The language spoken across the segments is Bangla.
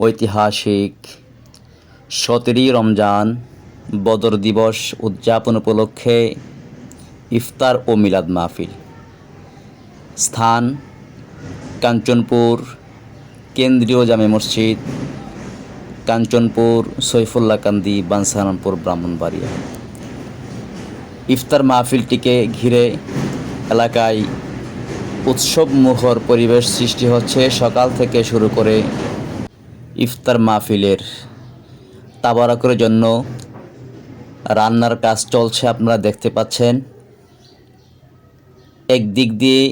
ঐতিহাসিক সতেরোই রমজান বদর দিবস উদযাপন উপলক্ষে ইফতার ও মিলাদ মাহফিল। স্থান, কাঞ্চনপুর, কেন্দ্রীয় জামে মসজিদ, কাঞ্চনপুর, সৈফুল্লাহ কান্দি বানসারামপুর ব্রাহ্মণবাড়িয়া। ইফতার মাহফিলটিকে ঘিরে এলাকায় উৎসব মুখর পরিবেশ সৃষ্টি হচ্ছে সকাল থেকে শুরু করে ইফতার মাহফিলের তাবারকের জন্য রান্নার কাজ চলছে, আপনারা দেখতে পাচ্ছেন। একদিক দিয়ে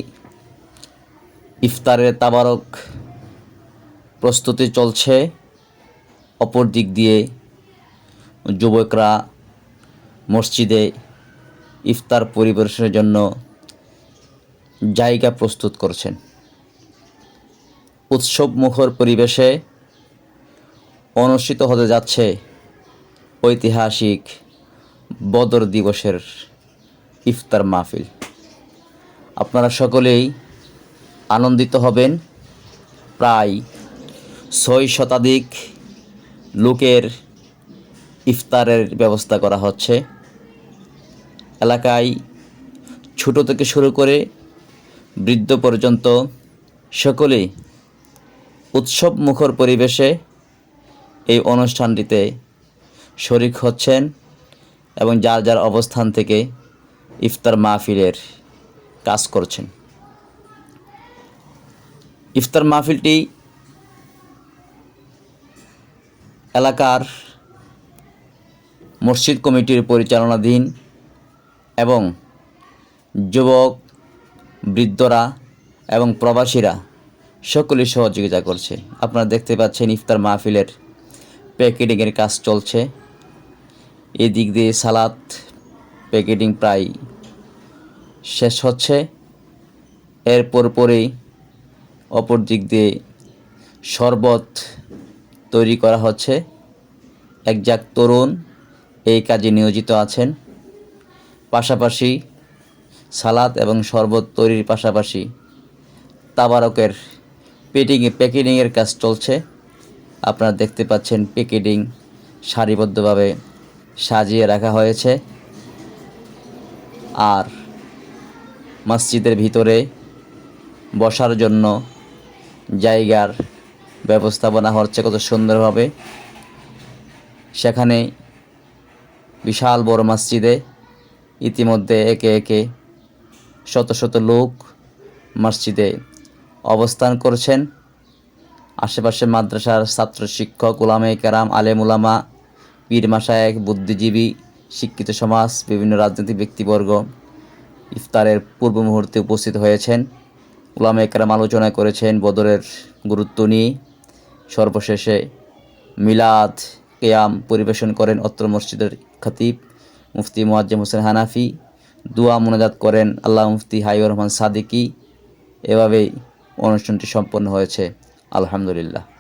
ইফতারের তাবারক প্রস্তুতি চলছে, অপর দিক দিয়ে যুবকরা মসজিদে ইফতার পরিবেশনের জন্য জায়গা প্রস্তুত করছেন। উৎসব মুখর পরিবেশে অনুষ্ঠিত হতে যাচ্ছে ঐতিহাসিক বদর দিবসের ইফতার মাহফিল। আপনারা সকলেই আনন্দিত হবেন। প্রায় ছয় শতাধিক লোকের ইফতারের ব্যবস্থা করা হচ্ছে। এলাকায় ছোট থেকে শুরু করে বৃদ্ধ পর্যন্ত সকলেই উৎসব মুখর পরিবেশে এই অনুষ্ঠানটিতে শরিক হচ্ছেন এবং যার যার অবস্থান থেকে ইফতার মাহফিলের কাজ করছেন। ইফতার মাহফিলটি এলাকার মসজিদ কমিটির পরিচালনাধীন এবং যুবক, বৃদ্ধরা এবং প্রবাসীরা সকলেই সহযোগিতা করছে। আপনারা দেখতে পাচ্ছেন ইফতার মাহফিলের প্যাকেটিংয়ের কাজ চলছে। এদিক দিয়ে সালাদ, প্যাকেটিং প্রায় শেষ হচ্ছে। এরপর পরেই অপর দিক দিয়ে শরবত তৈরি করা হচ্ছে। একজাক তরুণ এই কাজে নিয়োজিত আছেন। পাশাপাশি সালাদ এবং শরবত তৈরির পাশাপাশি তাবারকের পেটিংয়ে প্যাকেটিংয়ের কাজ চলছে। আপনারা দেখতে পাচ্ছেন প্যাকেটিং সারিবদ্ধভাবে সাজিয়ে রাখা হয়েছে। আর মসজিদের ভিতরে বসার জন্য জায়গার ব্যবস্থাপনা হচ্ছে কত সুন্দরভাবে। সেখানে বিশাল বড় মসজিদে ইতিমধ্যে একে একে শত শত লোক মসজিদে অবস্থান করছেন। আশেপাশে মাদ্রাসার ছাত্র শিক্ষক উলামে কেরাম, আলেম উলামা পীর মাসায়েক বুদ্ধিজীবী, শিক্ষিত সমাজ, বিভিন্ন রাজনৈতিক ব্যক্তিবর্গ ইফতারের পূর্ব মুহূর্তে উপস্থিত হয়েছেন। উলামে কেরাম আলোচনা করেছেন বদরের গুরুত্ব নিয়ে। সর্বশেষে মিলাদ, কেয়াম পরিবেশন করেন অত্র মসজিদের খতিব মুফতি মোয়াজ্জেম হোসেন হানাফি। দোয়া মোনাজাত করেন আল্লাহ মুফতি হাইবুর রহমান সাদিকি। এভাবেই অনুষ্ঠানটি সম্পন্ন হয়েছে। আলহামদুলিল্লাহ।